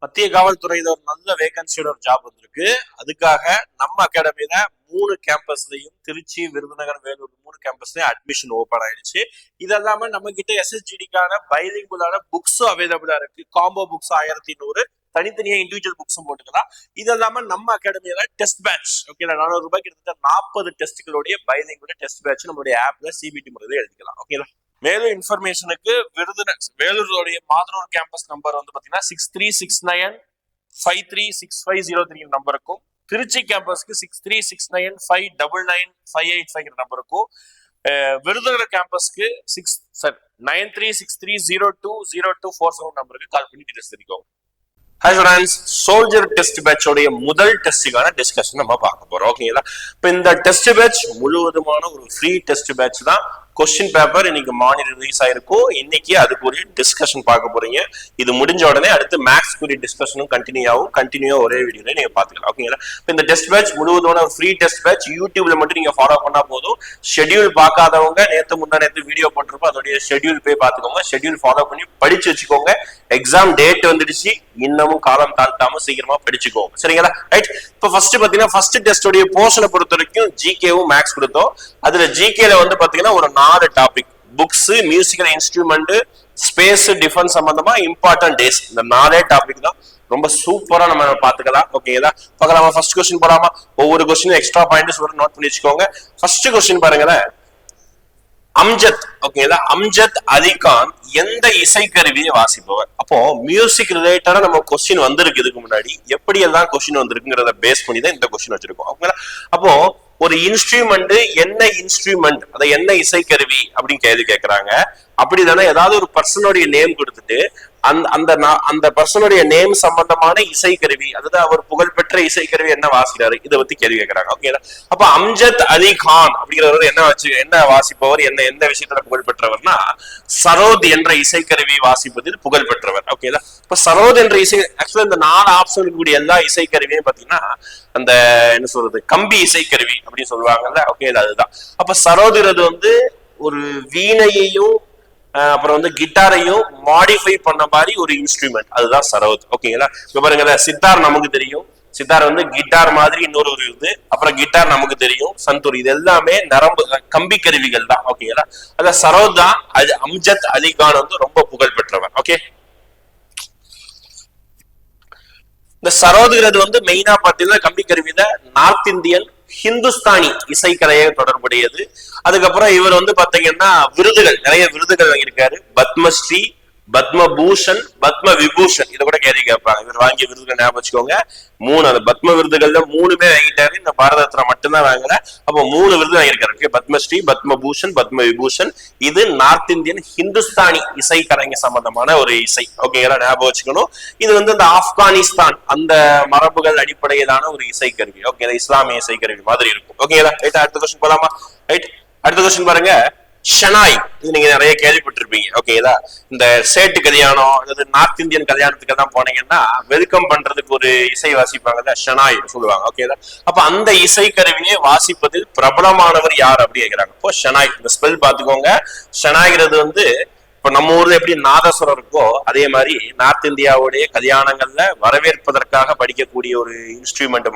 மத்திய காவல்துறையில ஒரு நல்ல வேகன்சியோட ஒரு ஜாப் வந்திருக்கு. அதுக்காக நம்ம அகாடமியில மூணு கேம்பஸ்லயும் திருச்சி விருதுநகர் வேலூர் மூணு கேம்பஸ்லயும் அட்மிஷன் ஓபன் ஆயிடுச்சு. இது நம்ம கிட்ட எஸ்எஸ்ஜிடிக்கான பைலிங்குலான புக்ஸும் அவைலபிளா இருக்கு. காம்போ புக்ஸ் ஆயிரத்தி நூறு. தனித்தனியா இண்டிவிஜுவல் புக்ஸும் போட்டுக்கலாம். இது இல்லாம நம்ம அகாடமியில டெஸ்ட் பேட்ச் ஓகே நானூறு ரூபாய் கிட்டத்தட்ட நாற்பது டெஸ்ட்களுடைய பைலிங்குல டெஸ்ட் பேட்ச் நம்மளுடைய ஆப்ல சிபிடி முறையில எழுதிக்கலாம். ஓகேங்களா மேலும் இன்ஃபர்மேஷனுக்கு விருதுநகர் வேலூருடைய மாதனூர் கேம்பஸ் நம்பர் வந்து பாத்தீங்கன்னா six three six nine five three six five zero three நம்பருக்கும் Trichy கேம்பஸ்க்கு six three six nine five double nine five eight five நம்பருக்கும் Virudhunagar கேம்பஸ்க்கு six sir nine three six three zero two zero two four seven நம்பருக்கு call பண்ணி details தெரிவிக்கோங்க hi students soldier test பேட்சோடைய முதல் டெஸ்ட்டுக்கான discussion நம்ம பார்க்க போறோம் ஓகேங்களா இப்போ இந்த டெஸ்ட் பேட்ச் முழுவதுமான ஒரு ஃப்ரீ டெஸ்ட் பேட்ச் தான். கொஸ்டின் பேப்பர் இன்னைக்கு மார்னிங் ரிலீஸ் ஆயிருக்கும். இன்னைக்கு அதுக்குரிய டிஸ்கஷன் பார்க்க போறீங்க. இது முடிஞ்ச உடனே அடுத்து மேக்ஸ் குறிய டிஸ்கஷனும் கண்டினியூ ஆகும். கண்டினியூ ஒரே வீடியோல நீங்க பாத்துக்கலாம் ஓகேங்களா இப்போ இந்த டெஸ்ட் பேட்ச் முழுவதுமான ஃப்ரீ டெஸ்ட் பேட்ச் யூடியூப்ல மட்டும் நீங்க ஃபாலோ பண்ணா போதும். ஷெட்யூல் பார்க்காதவங்க நேற்று முந்தா நேற்று வீடியோ போட்டிருப்போம். அதோடைய ஷெட்யூல் போய் பார்த்துக்கோங்க. ஷெட்யூல் ஃபாலோ பண்ணி படிச்சு வச்சுக்கோங்க. எக்ஸாம் டேட் வந்துடுச்சு. இன்னமும் காலம் தாழ்த்தாம சீக்கிரமா படிச்சுக்கோங்க சரிங்களா? ரைட் இப்போ ஃபர்ஸ்ட் பாத்தீங்கன்னா ஃபர்ஸ்ட் டெஸ்டோடைய போர்ஷனை பொறுத்த வரைக்கும் ஜிகேவும் மேக்ஸ் கொடுத்தோம். அதுல ஜிகேல வந்து பாத்தீங்கன்னா ஒரு நாலு topic books musical instrument space defence சம்பந்தமா இம்பார்ட்டன்ட் டேஸ் இந்த நாலே டாபிக் தான். ரொம்ப சூப்பரா நம்ம பாத்துக்கலாம் ஓகேங்களா பார்க்கலாமா? ஃபர்ஸ்ட் கொஸ்டின் போலாமா? ஒவ்வொரு கொஸ்டினும் எக்ஸ்ட்ரா பாயிண்ட்ஸ் வரும். நோட் பண்ணி வச்சுக்கோங்க. ஃபர்ஸ்ட் கொஸ்டின் பாருங்களேன். அம்ஜத் ஓகேங்களா அம்ஜத் அலிகான் எந்த இசைக்கருவியை வாசிப்பவர் அப்போ மியூசிக் ரிலேட்டடா நம்ம கொஸ்டின் வந்திருக்கு இதுக்கு முன்னாடி. எப்படி எல்லாம் கொஸ்டின் வந்திருக்குங்கிறத பேஸ் பண்ணி தான் இந்த கொஸ்டின் வச்சிருக்கோம். ஓகேங்களா அப்போ ஒரு இன்ஸ்ட்ருமெண்ட் என்ன இன்ஸ்ட்ருமெண்ட் அதை என்ன இசைக்கருவி அப்படின்னு கேள்வி கேட்கறாங்க அப்படி தானே ஏதாவது ஒரு பர்சனுடைய நேம் கொடுத்துட்டு அந்த அந்த அந்த பர்சனுடைய நேம் சம்பந்தமான இசைக்கருவி அதாவது அவர் புகழ்பெற்ற இசைக்கருவி என்ன வாசிக்கிறாரு? இதை பத்தி கேள்வி கேட்கறாங்க. ஓகேங்களா அப்ப அம்ஜத் அலி கான் அப்படிங்கிறவர் என்ன வச்சு என்ன வாசிப்பவர் என்ன எந்த விஷயத்துல புகழ்பெற்றவர்னா சரோத் என்ற இசைக்கருவி வாசிப்பதில் புகழ்பெற்றவர். ஓகேங்களா இப்ப சரோத் என்ற இசை ஆக்சுவலா இந்த நாலு ஆப்ஷன் இருக்கக்கூடிய எல்லா இசைக்கருவியும் பாத்தீங்கன்னா அந்த என்ன சொல்றது கம்பி இசைக்கருவி அப்படின்னு சொல்லுவாங்கல்ல. ஓகே அதுதான் அப்ப சரோதுங்கிறது வந்து ஒரு வீணையையும் அப்புறம் வந்து கிட்டாரையும் மாடிஃபை பண்ண மாதிரி ஒரு இன்ஸ்ட்ருமெண்ட் அதுதான் சரோத் ஓகேங்களா இப்ப பாருங்க சித்தார் நமக்கு தெரியும். சித்தார் வந்து கிட்டார் மாதிரி இன்னொரு ஒரு இது. அப்புறம் கிட்டார் நமக்கு தெரியும். சந்தூர். இது எல்லாமே நரம்பு கம்பி கருவிகள் தான். ஓகேங்களா அத சரோத் தான். அது அம்ஜத் அலிகான் வந்து ரொம்ப புகழ் பெற்றவர் ஓகே இந்த சரோதுங்கிறது வந்து மெயினா பாத்தீங்கன்னா கம்பி கருவியில நார்த் இந்தியன் ஹிந்துஸ்தானி இசைக்கலைய தொடர்புடையது. அதுக்கப்புறம் இவர் வந்து பாத்தீங்கன்னா விருதுகள் நிறைய விருதுகள் வாங்கியிருக்காரு. பத்மஸ்ரீ பத்மபூஷன் பத்ம விபூஷன் இதை கூட கேள்வி கேட்பாங்க. இவர் வாங்கிய விருதுகள் ஞாபகம் வச்சுக்கோங்க. மூணு அந்த பத்ம விருதுகள்ல மூணுமே வாங்கிட்டாரு. இந்த பாரதத்துல மட்டும்தான் வாங்கல. அப்போ மூணு விருது வாங்கியிருக்காரு. பத்மஸ்ரீ பத்மபூஷன் பத்ம விபூஷன் இது நார்த் இந்தியன் ஹிந்துஸ்தானி இசை கலைஞர் சம்பந்தமான ஒரு இசை. ஓகேங்களா ஞாபகம் வச்சுக்கணும். இது வந்து இந்த ஆப்கானிஸ்தான் அந்த மரபுகள் அடிப்படையிலான ஒரு இசைக்கருவி. ஓகே இஸ்லாமிய இசைக்கருவி மாதிரி இருக்கும். ஓகேங்களா? ரைட் அடுத்த கொஸ்டின் போலாமா? ரைட் அடுத்த கொஸ்டின் பாருங்க. ஷனாய் இது நீங்க நிறைய கேள்விப்பட்டிருப்பீங்க. ஓகேங்களா இந்த சேட்டு கல்யாணம் அதாவது நார்த் இந்தியன் கல்யாணத்துக்கு தான் போனீங்கன்னா வெல்கம் பண்றதுக்கு ஒரு இசை வாசிப்பாங்கல்ல ஷனாய் சொல்லுவாங்க. ஓகேங்களா அப்ப அந்த இசை கருவியை வாசிப்பதில் பிரபலமானவர் யார் அப்படி கேட்கிறாங்க இப்போ ஷனாய் இந்த ஸ்பெல் பாத்துக்கோங்க ஷனாய்ங்கிறது வந்து இப்ப நம்ம ஊர்ல எப்படி நாதஸ்வரம் இருக்கோ அதே மாதிரி நார்த் இந்தியாவுடைய கல்யாணங்கள்ல வரவேற்பதற்காக படிக்கக்கூடிய ஒரு இன்ஸ்ட்ருமெண்ட்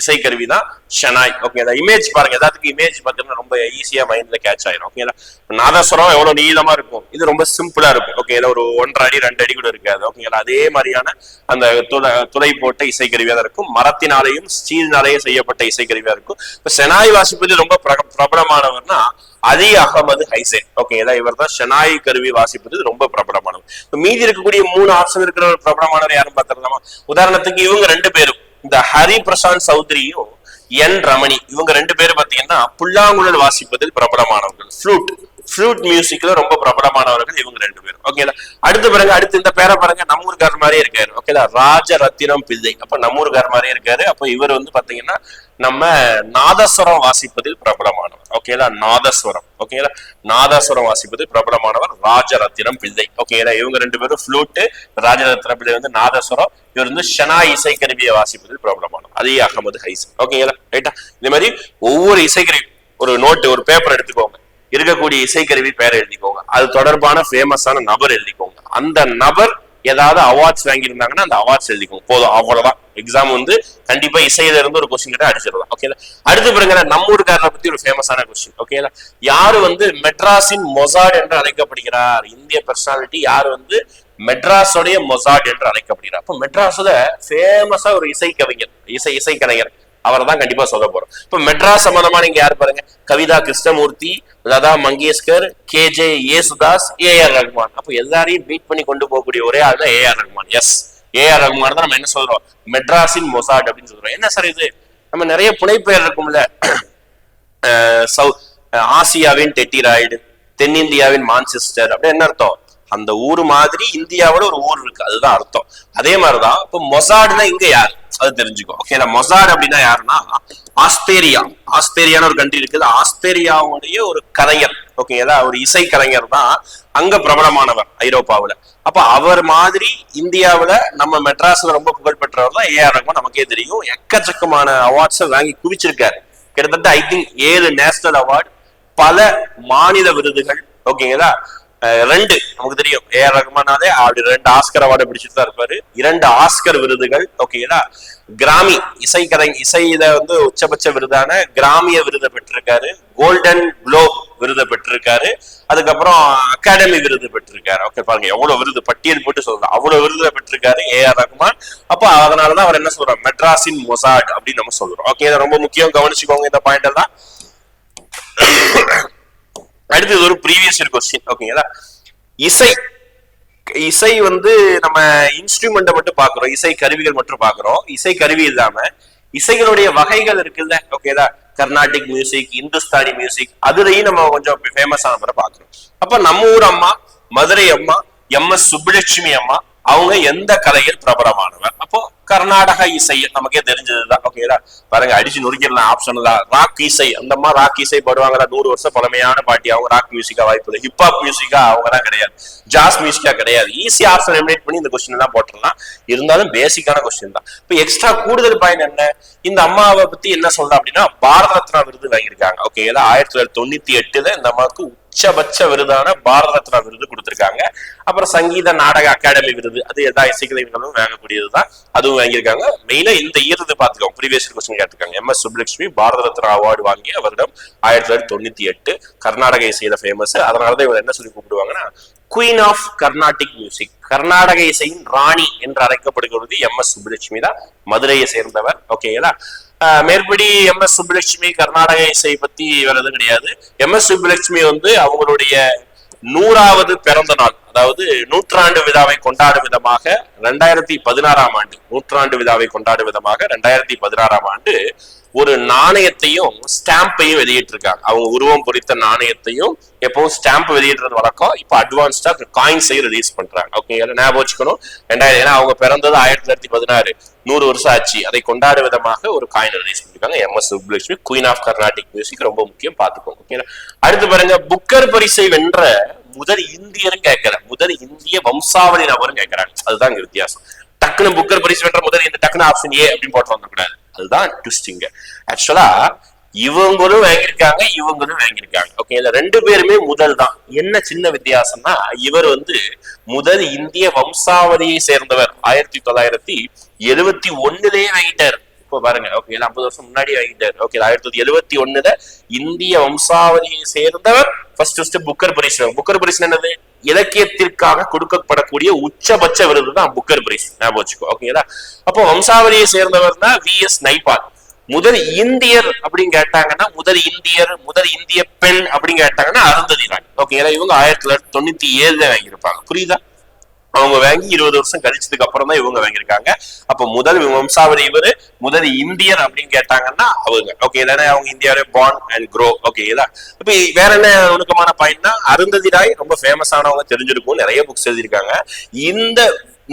இசைக்கருவி தான் ஷனாய் ஓகே இமேஜ் பாருங்க எல்லாத்துக்கும் இமேஜ் பார்த்தீங்கன்னா ரொம்ப ஈஸியா மைண்ட்ல கேட்ச் ஆயிரும். ஓகேங்களா நாதஸ்வரம் எவ்வளவு நீளமா இருக்கும்? இது ரொம்ப சிம்பிளா இருக்கும். ஓகே ஒரு ஒன்றரை அடி ரெண்டு அடி கூட இருக்காது. ஓகேங்களா அதே மாதிரியான அந்த துளை துளை போட்ட இசைக்கருவியா தான் இருக்கும். மரத்தினாலேயும் ஸ்டீல்னாலேயும் செய்யப்பட்ட இசைக்கருவியா இருக்கும். இப்ப செனாய் வாசிப்பது ரொம்ப பிரபலமானவர்னா அலி அகமது ஹைசேன். ஓகேங்களா இவர் தான் ஷனாய் கருவி வாசிப்பது ரொம்ப பிரபலமானவர். மீதி இருக்கக்கூடிய மூணு ஆப்ஷன் இருக்கிற ஒரு பிரபலமானவர் யாரும் பார்த்திடலாமா? உதாரணத்துக்கு இவங்க ரெண்டு பேரும் இந்த ஹரி பிரசாந்த் சௌத்ரியும் என் ரமணி. இவங்க ரெண்டு பேரும் பாத்தீங்கன்னா புல்லாங்குழல் வாசிப்பதில் பிரபலமானவர்கள். ஃப்ளூட் ஃப்ளூட் மியூசிக்ல ரொம்ப பிரபலமானவர்கள் இவங்க ரெண்டு பேரும். ஓகேங்களா அடுத்து பாருங்க அடுத்து இந்த பேரை பாருங்க நம்மூர்கார் மாதிரியே இருக்காரு. ஓகேங்களா ராஜ ரத்தினம் பிள்ளை. அப்ப நம்மூர்கார் மாதிரியே இருக்காரு. அப்ப இவர் வந்து பாத்தீங்கன்னா நம்ம நாதஸ்வரம் வாசிப்பதில் பிரபலமானவர். ஓகேங்களா நாதஸ்வரம். ஓகேங்களா நாதஸ்வரம் வாசிப்பதில் பிரபலமானவர் ராஜரத்தினம் பிள்ளை. ஓகேங்களா இவங்க ரெண்டு பேரும் ஃப்ளூட்டு ராஜரத்தின பிள்ளை வந்து நாதஸ்வரம் இவர் வந்து ஷனா இசைக்கருவியை வாசிப்பதில் பிரபலமானவர். அதே அகமது ஹைசன். ஓகேங்களா ரைட்டா இந்த மாதிரி ஒவ்வொரு இசைக்கருவி ஒரு நோட்டு ஒரு பேப்பர் எடுத்துக்கோங்க. இருக்கக்கூடிய இசைக்கருவி பெயர் எழுதிக்கோங்க. அது தொடர்பான ஃபேமஸான நபர் எழுதிக்கோங்க. அந்த நபர் ஏதாவது அவார்ட்ஸ் வாங்கியிருந்தாங்கன்னா அந்த அவார்ட்ஸ் எழுதிக்கும் போதும் அவ்வளவுதான். எக்ஸாம் வந்து கண்டிப்பா இசையில இருந்து ஒரு கொஸ்டின் கிட்ட அடிச்சிடலாம். ஓகேல அடுத்து பாருங்க நம்ம ஊருக்காரரை பத்தி ஒரு ஃபேமஸான கொஸ்டின் ஓகேல யாரு வந்து மெட்ராஸின் மொசாட் என்று அழைக்கப்படுகிறார்? இந்திய பர்சனாலிட்டி யார் வந்து மெட்ராஸோடைய மொசாட் என்று அழைக்கப்படுகிறார்? அப்ப மெட்ராஸ்ல ஃபேமஸா ஒரு இசை கவிஞர் இசை இசை கலைஞர் அவரை தான் கண்டிப்பா சொல்ல போறோம். இப்ப மெட்ராஸ் சம்பந்தமா நீங்க யார் பாருங்க? Kavita Krishnamurthy Lata Mangeshkar K J Yesudas A R Rahman அப்ப எல்லாரையும் பீட் பண்ணி கொண்டு போகக்கூடிய ஒரே ஆள் தான் A R Rahman yes A R Rahman தான் நம்ம என்ன சொல்றோம்? மெட்ராஸின் மொசாட் அப்படின்னு சொல்றோம். என்ன சார் இது? நம்ம நிறைய புனைப்பெயர் இருக்கும்ல. சவு ஆசியாவின் டெட்டிராய்டு தென்னிந்தியாவின் மான்செஸ்டர் அப்படின்னு என்ன அர்த்தம்? அந்த ஊர் மாதிரி இந்தியாவோட ஒரு ஊர் இருக்கு. அதுதான் அர்த்தம். அதே மாதிரிதான் இப்போ மொசாடுனா இங்க யாரு? அது தெரிஞ்சுக்கோ. ஓகே மொசாடு அப்படின்னா யாருன்னா ஆஸ்திரேலியா ஆஸ்திரேலியான ஒரு கண்ட்ரி இருக்குது. ஆஸ்திரேலியாவுடைய ஒரு கலைஞர். ஓகேங்களா ஒரு இசை கலைஞர் தான் அங்க பிரபலமானவர் ஐரோப்பாவுல. அப்ப அவர் மாதிரி இந்தியாவுல நம்ம மெட்ராஸ்ல ரொம்ப புகழ் பெற்றவர் தான் ஏஆர் ரகுமான் நமக்கே தெரியும். எக்கச்சக்கமான அவார்ட்ஸை வாங்கி குவிச்சிருக்காரு. கிட்டத்தட்ட ஐ திங்க் ஏழு நேஷனல் அவார்டு பல மாநில விருதுகள். ஓகேங்களா ரெண்டு. நமக்கு தெரியும். ஏ ஆர் ரஹ்மானாலே அப்படி ரெண்டு ஆஸ்கர் அவார்டு பிடிச்சிட்டு தான் இருப்பாரு. இரண்டு ஆஸ்கர் விருதுகள். ஓகேங்களா கிராமி இசை இதை இசையில வந்து உச்சபட்ச விருதான கிராமிய விருதை பெற்றிருக்காரு. கோல்டன் குளோப் விருதை பெற்றிருக்காரு. அதுக்கப்புறம் அகாடமி விருது பெற்றிருக்காரு. ஓகே பாருங்க எவ்வளவு விருது? பட்டியல் போட்டு சொல்றோம் அவ்வளவு விருதை பெற்றிருக்காரு ஏ ஆர் ரஹ்மான் அப்போ அதனாலதான் அவர் என்ன சொல்றோம் மெட்ராஸின் மொசாட் அப்படின்னு நம்ம சொல்றோம். ஓகே இது ரொம்ப முக்கியம் கவனிச்சுக்கோங்க இந்த பாயிண்ட் எல்லாம். அடுத்தது ஒரு கொஸ்டின் ஓகேங்களா இசை இசை வந்து நம்ம இன்ஸ்ட்ருமெண்ட்டை மட்டும் பாக்குறோம் இசை கருவிகள் மட்டும் பாக்குறோம் இசை கருவி இல்லாம இசைகளுடைய வகைகள் இருக்குல்ல. ஓகேதா கர்நாடிக் மியூசிக் இந்துஸ்தானி மியூசிக் அதுலயும் நம்ம கொஞ்சம் ஃபேமஸ் ஆன பாக்குறோம் அப்ப நம்ம ஊர் அம்மா மதுரை அம்மா எம் எஸ் சுப்புலட்சுமி அம்மா அவங்க எந்த கலையில் பிரபலமானவர் அப்போ கர்நாடக இசை நமக்கே தெரிஞ்சதுதான். ஓகேடா பாருங்க அடிச்சு நொறுக்கிடலாம் ஆப்ஷன் தான் ராக் இசை அந்த மாதிரி ராக் இசை பாடுவாங்களா நூறு வருஷம் பழமையான பாட்டி. அவங்க ராக் மியூசிக்கா வாய்ப்பு இல்லை. ஹிப்ஹாப் மியூசிக்கா அவங்க தான் கிடையாது. ஜாஸ் மியூசிக்கா கிடையாது. ஈஸி ஆப்ஷன் எலிமினேட் பண்ணி இந்த கொஸ்டின் எல்லாம் போட்டுடலாம். இருந்தாலும் பேசிக்கான கொஸ்டின் தான். இப்போ எக்ஸ்ட்ரா கூடுதல் பாயிண்ட் என்ன? இந்த அம்மாவை பத்தி என்ன சொல்றேன் அப்படின்னா பாரத ரத்னா விருது வாங்கியிருக்காங்க. ஓகேங்களா ஆயிரத்தி தொள்ளாயிரத்தி தொண்ணூத்தி எட்டுல இந்த அம்மாவுக்கு உச்சபட்ச விருதான பாரத ரத்னா விருது கொடுத்திருக்காங்க. அப்புறம் சங்கீத நாடக அகாடமி விருது. அது எல்லா இசைக்கலைஞர்களும் வாங்கக்கூடியதுதான். அதுவும் வாங்கியிருக்காங்க. மெயினா இந்த விருது பார்த்துக்கோங்க ப்ரீவியஸ் கொஸ்டின் கேட்டிருக்காங்க. M S Subbulakshmi Bharat Ratna award வாங்கிய வருடம் ஆயிரத்தி தொள்ளாயிரத்தி தொண்ணூத்தி எட்டு. கர்நாடக இசையில ஃபேமஸ் அதனாலதான் இவர் என்ன சொல்லி கூப்பிடுவாங்கன்னா குயின் ஆஃப் கர்நாடிக் மியூசிக் கர்நாடக இசையின் ராணி என்று அழைக்கப்படுகிறது எம் எஸ் சுப்புலட்சுமி தான். மதுரையை சேர்ந்தவர். ஓகேங்களா மேற்படி எம் எஸ் சுப்புலட்சுமி கர்நாடக இசை பத்தி வேற எதுவும் கிடையாது. எம் எஸ் சுப்புலட்சுமி வந்து அவங்களுடைய நூறாவது பிறந்த நாள். அதாவது நூற்றாண்டு விழாவை கொண்டாடும் விதமாக ரெண்டாயிரத்தி பதினாறாம் ஆண்டு நூற்றாண்டு விழாவை கொண்டாடும் விதமாக ரெண்டாயிரத்தி பதினாறாம் ஆண்டு ஒரு நாணயத்தையும் ஸ்டாம்பையும் வெளியிட்டிருக்காங்க. அவங்க உருவம் பொறித்த நாணயத்தையும் எப்பவும் ஸ்டாம்ப் வெளியிடுறது வழக்கம். இப்போ அட்வான்ஸ்டா காயின்ஸையும் ரிலீஸ் பண்றாங்க. ஓகேங்களா ஞாபகம் வச்சுக்கணும். ரெண்டாயிரம் ஏன்னா அவங்க பிறந்தது ஆயிரத்தி தொள்ளாயிரத்தி பதினாறு. நூறு வருஷம் ஆச்சு. அதை கொண்டாடும் விதமாக ஒரு காயின் ரிலீஸ் பண்ணிருக்காங்க. M S Subbulakshmi queen of Carnatic music ரொம்ப முக்கியம். பார்த்துக்கோங்க. ஓகே அடுத்து பாருங்க. புக்கர் பரிசை வென்ற முதல் இந்தியரும் கேட்கல முதல் இந்திய வம்சாவளி நபரும் கேட்கறாங்க. அதுதான் இங்க வித்தியாசம். டக்குனு புக்கர் பரிசு வென்ற முதல் இந்த டக்குனு ஆப்ஷன் ஏ அப்படின்னு போட்டு வந்துடக்கூடாது. அதுதான் ட்விஸ்டிங்க ஆக்சுவலா இவங்களும் வாங்கியிருக்காங்க இவங்களும் வாங்கியிருக்காங்க. ஓகே இதுல ரெண்டு பேருமே முதல் தான். என்ன சின்ன வித்தியாசம்னா இவர் வந்து முதல் இந்திய வம்சாவளியை சேர்ந்தவர். ஆயிரத்தி தொள்ளாயிரத்தி எழுவத்தி ஒண்ணுலயே வாங்கிட்டார். இப்போ பாருங்க ஓகே ஐம்பது வருஷம் முன்னாடி வாங்கிட்டார். ஓகே ஆயிரத்தி தொள்ளாயிரத்தி எழுவத்தி ஒண்ணுல இந்திய வம்சாவளியை சேர்ந்தவர் ஃபர்ஸ்ட் ஃபர்ஸ்ட் புக்கர் பரிசு புக்கர் பரிசு என்னது? இலக்கியத்திற்காக கொடுக்கப்படக்கூடிய உச்சபட்ச விருது தான் புக்கர் பரிசு ஞாபகம் வச்சுக்கோ ஓகேங்களா அப்போ வம்சாவளியை சேர்ந்தவர் தான் வி எஸ் நைபால். முதல் இந்தியர் அப்படின்னு கேட்டாங்கன்னா முதல் இந்தியர் முதல் இந்திய பெண் அப்படின்னு கேட்டாங்கன்னா அருந்ததி ராணி ஓகேங்களா இவங்க ஆயிரத்தி தொள்ளாயிரத்தி தொண்ணூத்தி ஏழுல வாங்கியிருப்பாங்க. புரியுதா? அவங்க வாங்கி இருபது வருஷம் கழிச்சதுக்கு அப்புறம் தான் இவங்க வாங்கியிருக்காங்க. அப்ப முதல் வம்சாவளி இவரு முதல் இந்தியர் அப்படின்னு கேட்டாங்கன்னா அவங்க. ஓகே இல்லைன்னா அவங்க இந்தியாவிலே பார்ன் அண்ட் க்ரோ ஓகேங்களா இப்ப வேற என்ன நுணுக்கமான பாயிண்ட்னா அருந்ததி ராய் ரொம்ப ஃபேமஸ் ஆனவங்க தெரிஞ்சிருக்கும் நிறைய புக்ஸ் எழுதியிருக்காங்க. இந்த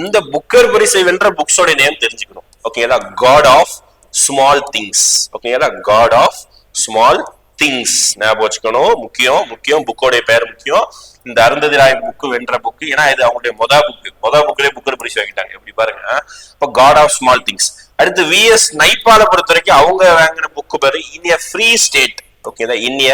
இந்த புக்கர் பரிசை வென்ற புக்ஸோட நேம் தெரிஞ்சுக்கணும். ஓகேங்களா காட் ஆஃப் ஸ்மால் திங்ஸ் ஓகேங்களா காட் ஆஃப் ஸ்மால் திங்ஸ் ஞாபகம் வச்சுக்கணும். முக்கியம் முக்கியம் புக்கோடைய பேர் முக்கியம். இந்த அருந்ததி ராய் புக்கு வென்ற புக்கு ஏன்னா இது அவங்களுடைய மொத புக்கு மொத புக்கிலே புக்கர் பிரிச்சு வாங்கிட்டாங்க. எப்படி பாருங்க. இப்போ காட் ஆஃப் ஸ்மால் திங்ஸ் அடுத்து விஎஸ் நைப்பால பொறுத்த வரைக்கும் அவங்க வாங்கின புக்கு பேரு இந்திய ஃப்ரீ ஸ்டேட் ஓகேதா இந்திய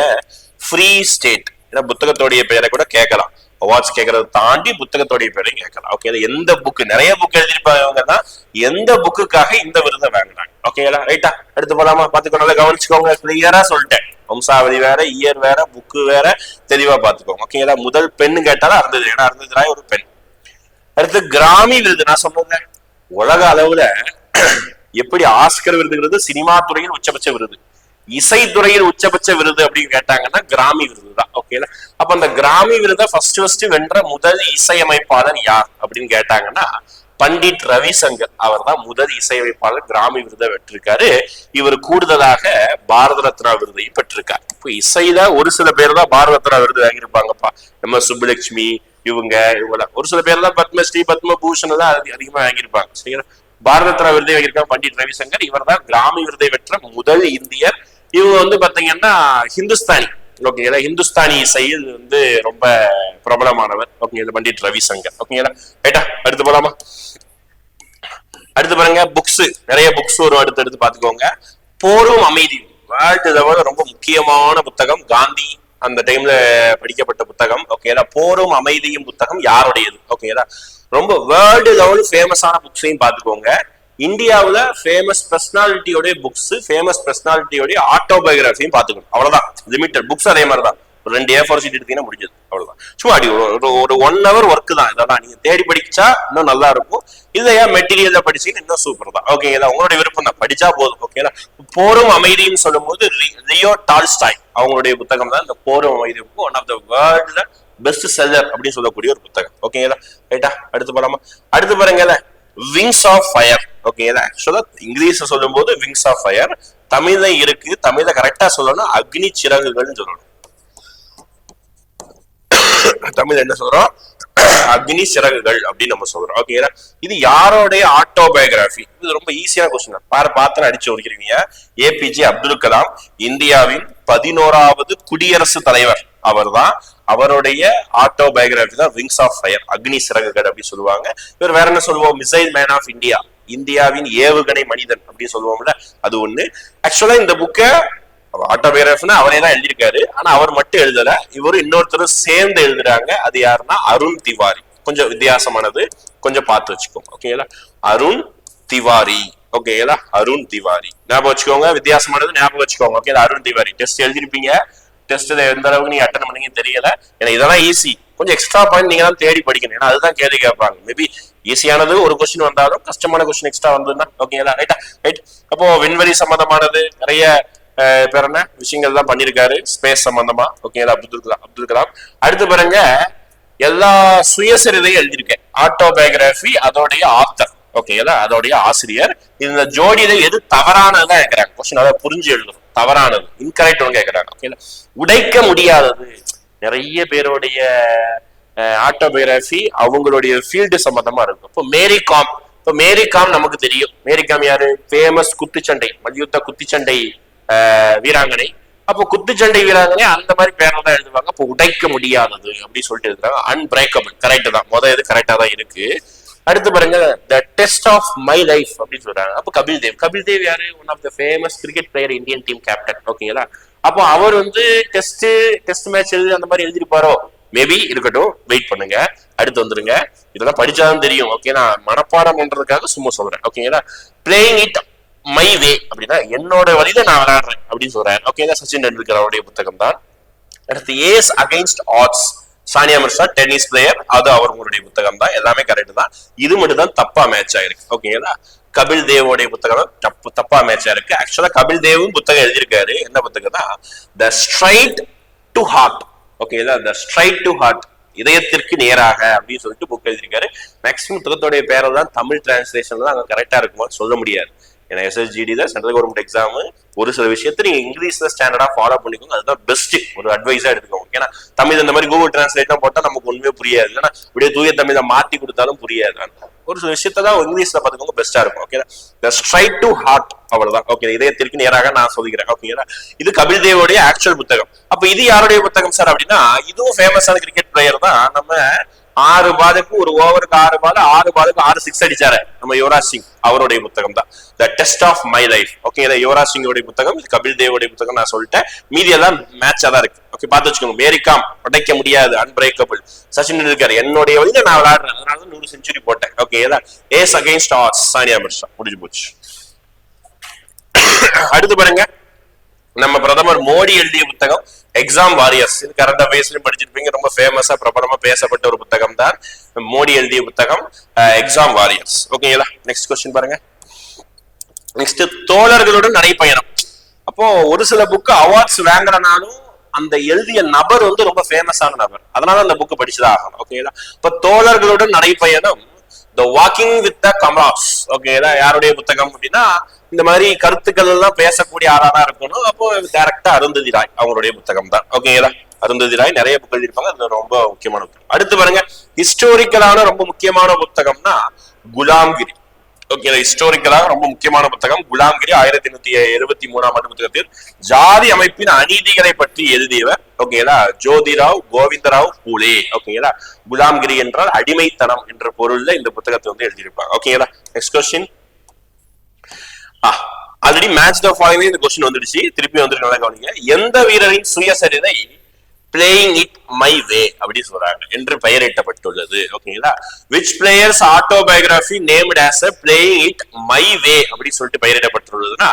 ஃப்ரீ ஸ்டேட் ஏன்னா புத்தகத்தோடைய பெயரை கூட கேட்கலாம். அவார்ட்ஸ் கேட்கறத தாண்டி புத்தகத்தோடைய பேரையும் கேட்கலாம். ஓகே எந்த புக்கு நிறைய புக் எழுதியிருப்பாங்க தான் எந்த புக்குக்காக இந்த விருதை வாங்கினாங்க? ஓகேங்களா ரைட்டா எடுத்து போலாமா? பாத்துக்கோ நல்லா கவனிச்சுக்கோங்க. கிளியரா சொல்லிட்டேன். வம்சாவளி வேற இயர் வேற புக்கு வேற தெளிவா பாத்துக்கோங்க ஓகேங்களா முதல் பெண் கேட்டாலும் அருந்தது ஏன்னா அருந்ததுராய் ஒரு பெண். அடுத்து கிராமி விருது நான் சொன்னேன் உலக அளவுல எப்படி ஆஸ்கர் விருதுங்கிறது சினிமா துறையில் உச்சபட்ச விருது. இசைத்துறையில் உச்சபட்ச விருது அப்படின்னு கேட்டாங்கன்னா கிராமி விருது தான். ஓகேல அப்ப அந்த கிராமி விருதை ஃபர்ஸ்ட் ஃபர்ஸ்ட் வென்ற முதல் இசையமைப்பாளர் யார் அப்படின்னு கேட்டாங்கன்னா பண்டிட் ரவிசங்கர் அவர் தான் முதல் இசையமைப்பாளர் கிராமி விருதை பெற்றிருக்காரு. இவர் கூடுதலாக பாரத ரத்னா விருதையும் பெற்றிருக்காரு. இப்போ இசையில ஒரு சில பேர் தான் பாரத ரத்னா விருது வாங்கியிருப்பாங்கப்பா. நம்ம சுப்புலட்சுமி இவங்க இவங்க ஒரு சில பேர் தான் பத்மஸ்ரீ பத்மபூஷன் தான் அதிகமா வாங்கியிருப்பாங்க. சரிங்களா பாரத ரத்னா விருதை வாங்கியிருக்காங்க. பண்டிட் ரவிசங்கர் இவர் தான் கிராமி விருதை பெற்ற முதல் இந்தியர். இவங்க வந்து பாத்தீங்கன்னா ஹிந்துஸ்தானி. ஓகேங்களா ஹிந்துஸ்தானி இசையில் வந்து ரொம்ப பிரபலமானவர் ஓகேங்களா பண்டிட் ரவிசங்கர். ஓகேங்களா ரைட்டா அடுத்து போலாமா? அடுத்து பாருங்க புக்ஸ். நிறைய புக்ஸ் வரும் அடுத்து எடுத்து பாத்துக்கோங்க போரும் அமைதியும். வேர்ல்டு லெவலில் ரொம்ப முக்கியமான புத்தகம் காந்தி அந்த டைம்ல படிக்கப்பட்ட புத்தகம் ஓகேங்களா? போரும் அமைதியும் புத்தகம் யாருடையது ஓகேங்களா? ரொம்ப வேர்ல்டு லெவல் ஃபேமஸான புக்ஸையும் பாத்துக்கோங்க இந்தியாவில் ஃபேமஸ் பர்சனாலிட்டியோடைய புக்ஸ் ஃபேமஸ் பர்சனாலிட்டியோடைய ஆட்டோபயோகிராஃபியும் பார்த்துக்கணும். அவ்வளோதான் லிமிட்டட் புக்ஸ் அதே மாதிரி தான் ஒரு ரெண்டு ஏ ஃபோர் சீட் எடுத்தீங்கன்னா முடிஞ்சது. அவ்வளோதான் சும்மா அடி ஒரு- ஒரு ஒரு ஒன் ஹவர் ஒர்க் தான். இதெல்லாம் நீங்கள் தேடி படிச்சா இன்னும் நல்லா இருக்கும். இல்லையா மெட்டீரியல்ல படிச்சீங்கன்னா இன்னும் சூப்பர் தான். ஓகேங்களா உங்களுடைய விருப்பம் தான். படிச்சா போதும். ஓகேங்களா போரும் அமைதின்னு சொல்லும்போது ரி- லியோ டால்ஸ்டாய் அவங்களுடைய புத்தகம் தான். இந்த போரும் அமைதி ஒன் ஆஃப் த வேர்ல்ட்ல பெஸ்ட் செல்லர் அப்படின்னு சொல்லக்கூடிய ஒரு புத்தகம். ஓகேங்களா ரைட்டா அடுத்து போலாமா? அடுத்து பாருங்களேன். விங்ஸ் ஆஃப் ஃபயர் ஓகேங்களா ஆக்சுவலா இங்கிலீஷ்ல சொல்லும்போது விங்ஸ் ஆஃப் ஃபயர் தமிழ்ல இருக்கு. தமிழ்ல கரெக்டா சொல்லணும் அக்னி சிறகுகள்னு சொல்லணும். தமிழ் என்ன சொல்றோம்? அக்னி சிறகுகள் அப்படின்னு நம்ம சொல்றோம். ஓகேங்களா இது யாரோடைய ஆட்டோபயோகிராபி இது ரொம்ப ஈஸியான கொஸ்டின் பாரு பாத்திரம் அடிச்சு ஒதுக்கிறீங்க ஏபிஜே அப்துல் கலாம் இந்தியாவின் பதினோராவது குடியரசு தலைவர். அவர்தான். அவருடைய ஆட்டோபயோகிராஃபி தான் wings of fire Agni Siragugal அப்படின்னு சொல்லுவாங்க. இவர் வேற என்ன சொல்லுவோம்? மிசைல் மேன் ஆஃப் இந்தியா இந்தியாவின் ஏவுகணை மனிதன் அப்படின்னு சொல்லுவோம்ல அது ஒண்ணு. ஆக்சுவலா இந்த புக்கை ஆட்டோபயோகிராஃபினா அவரே தான் எழுதியிருக்காரு. ஆனா அவர் மட்டும் எழுதல. இவரு இன்னொருத்தரும் சேர்ந்து எழுதுறாங்க. அது யாருன்னா? அருண் திவாரி. கொஞ்சம் வித்தியாசமானது. கொஞ்சம் பார்த்து வச்சுக்கோங்க ஓகேங்களா அருண் திவாரி. ஓகேங்களா அருண் திவாரி. ஞாபகம் வச்சுக்கோங்க. வித்தியாசமானது ஞாபகம் வச்சுக்கோங்க. ஓகே அருண் திவாரி. டெஸ்ட் எழுதிருப்பீங்க டெஸ்ட் எந்த அளவுக்கு நீங்க அட்டன் பண்ணீங்கன்னு தெரியல. ஏன்னா இதெல்லாம் ஈஸி கொஞ்சம் எக்ஸ்ட்ரா பாயிண்ட் நீங்க தான் தேடி படிக்கணும். ஏன்னா அதுதான் கேள்வி கேட்பாங்க. மேபி ஈஸியானது ஒரு கொஸ்டின் வந்தாலும் கஷ்டமான கொஸ்டின் எக்ஸ்ட்ரா வந்ததுன்னா ஓகேங்களா ரைட்டா ரைட் அப்போ விண்வெளி சம்பந்தமானது நிறைய பேர் என்ன? விஷயங்கள் தான் பண்ணியிருக்காரு. ஸ்பேஸ் சம்பந்தமா ஓகேங்களா அப்துல் கலாம் அப்துல் கலாம். அடுத்து பாருங்க எல்லா சுயசரிதையும் எழுதியிருக்கேன். ஆட்டோபயோகிராஃபி அதோடைய ஆத்தர் ஓகேங்களா அதோடைய ஆசிரியர். இந்த ஜோடியில எது தவறானதுதான் கேட்கறாங்க. கொஸ்டின் அதை புரிஞ்சு எழுதணும். தவறானது. இன்கரெக்ட் கேட்கறாங்க ஓகேங்களா உடைக்க முடியாதது. நிறைய பேருடைய ஆட்டோபயோகிராஃபி அவங்களுடைய ஃபீல்டு சம்பந்தமா இருக்கும். இப்போ மேரி காம் இப்போ மேரி காம் நமக்கு தெரியும். மேரி காம் யாரு? ஃபேமஸ் குத்துச்சண்டை மல்யுத்த குத்துச்சண்டை வீராங்கனை. அப்போ குத்துச்சண்டை வீராங்கனை அந்த மாதிரி பேர்ல தான் எழுதுவாங்க. அப்போ உடைக்க முடியாதது அப்படின்னு சொல்லிட்டு எழுதுறாங்க. அன்பிரேக்கபிள் கரெக்ட் தான். முதல் இது கரெக்டா தான் இருக்கு. அடுத்து பாருங்க the test of my life அப்படின்னு சொல்றாங்க. அப்போ கபில் தேவ். கபில் தேவ் யாரு? One of the famous cricket player Indian team captain ஓகேங்களா அப்போ அவர் வந்து டெஸ்ட் டெஸ்ட் மேட்ச் எழுதி அந்த மாதிரி எழுதிருப்பாரோ மேபி இருக்கட்டும். வெயிட் பண்ணுங்க. அடுத்து வந்துருங்க. இதெல்லாம் படிச்சாதான் தெரியும். ஓகே நான் மனப்பாடம் பண்றதுக்காக சும்மா சொல்றேன். ஓகேங்களா பிளேயிங் இட் மை வே அப்படின்னா என்னோட வழியில நான் விளையாடுறேன் அப்படின்னு சொல்றேன் ஓகேங்களா சச்சின் டெண்டுல்கர் அவருடைய புத்தகம் தான் அடுத்து ace against odds Sania Mirza tennis player அது அவர்களுடைய புத்தகம் தான் எல்லாமே கரெக்ட் தான். இது மட்டும் தான் தப்பா மேட்ச் ஆயிருக்கு. ஓகேங்களா கபில் தேவோடைய புத்தகம் தப்பு தப்பா மேட்ச் ஆயிருக்கு. ஆக்சுவலா கபில் தேவும் புத்தகம் எழுதியிருக்காரு. என்ன புத்தகம்னா த ஸ்ட்ரைட் டு ஹார்ட் ஓகேங்களா த ஸ்ட்ரைட் டு ஹார்ட் இதயத்திற்கு நேராக அப்படின்னு சொல்லிட்டு புக் எழுதியிருக்காரு. மேக்சிமம் புத்தகத்தோடைய பேரை தான் தமிழ் டிரான்ஸ்லேஷன்ல தான் அங்க கரெக்டா இருக்குமோ சொல்ல முடியாது. ஏன்னா எஸ்எஸ்ஜிடி தான் சென்ட்ரல் கவர்மெண்ட் எக்ஸாம் ஒரு சில விஷயத்தை நீங்க இங்கிலீஷ்ல ஸ்டாண்டர்டா ஃபாலோ பண்ணிக்கோங்க. அதுதான் பெஸ்ட் ஒரு அட்வைஸா எடுத்துக்கோங்க. ஏன்னா தமிழ் இந்த மாதிரி கூகுள் டிரான்ஸ்லேட்லாம் போட்டா நமக்கு ஒண்ணுமே புரியாது. இல்லைன்னா இப்படியே தூய தமிழை மாத்தி கொடுத்தாலும் புரியாது. ஒரு சில விஷயத்த தான் இங்கிலீஷ்ல பாத்துக்கோங்க பெஸ்டா இருக்கும். Okay the straight to heart அவ்வளவுதான். ஓகே இதயத்திற்கு நேராக நான் சொல்லிக்கிறேன் ஓகேங்களா இது கபில் தேவோடைய ஆக்சுவல் புத்தகம். அப்ப இது யாருடைய புத்தகம் சார் அப்படின்னா இதுவும் ஃபேமஸான கிரிக்கெட் பிளேயர் தான். நம்ம ஆறு பாலுக்கு ஒரு ஓவருக்கு ஆறு பால் ஆறு பாலுக்கு ஆறு சிக்ஸ் அடிச்சாரு. நம்ம யுவராஜ் சிங் அவருடைய புத்தகம் தான் the test of my life okay இதை யுவராஜ் சிங்கோடைய புத்தகம் இது கபில் தேவோடைய புத்தகம் நான் சொல்லிட்டேன். மீதி எல்லாம் மேட்சா தான் இருக்கு. ஓகே பார்த்து வச்சுக்கோங்க. மேரிகாம் உடைக்க முடியாது அன்பிரேக்கபிள் சச்சின் டெண்டுல்கர் என்னுடைய வழியில நான் விளையாடுறேன். அதனால நூறு செஞ்சுரி போட்டேன். ஓகே இதான் ace against are Sania Mirza. முடிஞ்சு போச்சு. அடுத்து பாருங்க. நம்ம பிரதமர் மோடி எழுதிய புத்தகம் எக்ஸாம் வாரியர்ஸ் இது கரண்ட் அஃபேர்ஸ்லயும் படிச்சிருப்பீங்க. ரொம்ப ஃபேமஸா பிரபலமா பேசப்பட்ட ஒரு புத்தகம் தான். மோடி எழுதிய புத்தகம் எக்ஸாம் வாரியர்ஸ் ஓகேங்களா நெக்ஸ்ட் கொஸ்டின் பாருங்க. நெக்ஸ்ட் தோழர்களுடன் நடைப்பயணம் அப்போ ஒரு சில புக்கு அவார்ட்ஸ் வாங்குறனாலும் அந்த எழுதிய நபர் வந்து ரொம்ப ஃபேமஸான நபர். அதனால அந்த புக்கு படிச்சுதான் ஆகணும். ஓகேங்களா இப்ப தோழர்களுடன் நடைப்பயணம் த வாக்கிங் வித் த கமராஸ் ஓகேங்களா யாருடைய புத்தகம் அப்படின்னா இந்த மாதிரி கருத்துக்கள் எல்லாம் பேசக்கூடிய ஆளா தான் இருக்கணும். அப்போ டேரக்டா அருந்ததி ராய் அவங்களுடைய புத்தகம் தான் ஓகேங்களா அருந்ததி ராய் நிறைய புக் எழுதியிருப்பாங்க. அது ரொம்ப முக்கியமான புத்தகம் அடுத்து பாருங்க. ஹிஸ்டோரிக்கலான ரொம்ப முக்கியமான புத்தகம்னா குலாம்கிரி. ஓகே ஹிஸ்டோரிக்கலாக ரொம்ப முக்கியமான புத்தகம். குலாம்கிரி ஆயிரத்தி எண்ணூத்தி எழுபத்தி மூணாம் ஆண்டு புத்தகத்தில் ஜாதி அமைப்பின் அநீதிகளை பற்றி எழுதியவர். ஓகேங்களா ஜோதிராவ் கோவிந்தராவ் பூலே. ஓகேங்களா குலாம்கிரி என்றால் அடிமைத்தனம் என்ற பொருள்ல இந்த புத்தகத்தை வந்து எழுதியிருப்பாங்க. ஓகேங்களா next question already match the following இந்த கொஸ்டின் வந்துடுச்சு. திருப்பி வந்துட்டு நல்லா கவனிங்க. எந்த வீரரின் சுயசரிதை பிளேயிங் இட் மை வே அப்படி சொல்றாங்க. என்று பெயரிட்டப்பட்டுள்ளது. ஓகேங்களா? Which players autobiography named as a playing it my way அப்படி சொல்லிட்டு பெயரிடப்பட்டுள்ளதுன்னா